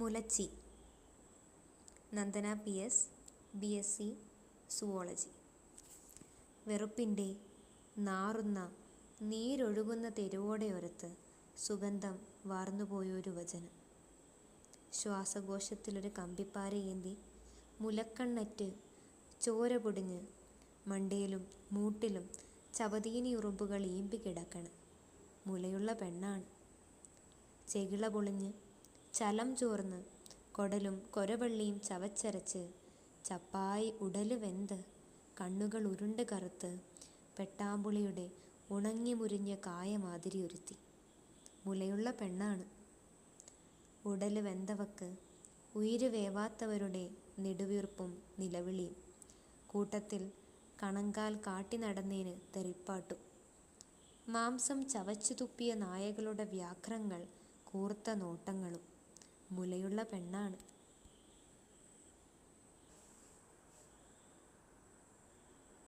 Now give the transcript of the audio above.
മുലച്ചി. Nandana P S B S C zoology. വെറുപ്പിന്റെ നാറുന്ന നീരൊഴുകുന്ന തെരുവോടെയൊരത്ത് സുഗന്ധം വാർന്നുപോയൊരു വചനം. ശ്വാസകോശത്തിലൊരു കമ്പിപ്പാരയേന്തി മുലക്കണ്ണറ്റ് ചോര പൊടിഞ്ഞ് മണ്ടയിലും മൂട്ടിലും ചവതീനി ഉറുമ്പുകൾ ഈമ്പി കിടക്കണം മുലയുള്ള പെണ്ണാണ്. ചെകിള പൊളിഞ്ഞ് ചലം ചോർന്ന് കൊടലും കൊരവള്ളിയും ചവച്ചരച്ച് ചപ്പായി ഉടൽ വെന്ത് കണ്ണുകൾ ഉരുണ്ട് കറുത്ത് പെട്ടാമ്പുളിയുടെ ഉണങ്ങി മുരിഞ്ഞ കായമാതിരി ഒരുത്തി. മുലയുള്ള പെണ്ണാണ്. ഉടൽ വെന്തവക്ക് ഉയിര് വേവാത്തവരുടെ നെടുവീർപ്പും നിലവിളിയും. കൂട്ടത്തിൽ കണങ്കാൽ കാട്ടി നടന്നേന് തെറിപ്പാട്ടും. മാംസം ചവച്ചു തുപ്പിയ നായകളുടെ വ്യാഘ്രങ്ങൾ കൂർത്ത നോട്ടങ്ങളും. മുലയുള്ള പെണ്ണാണ്.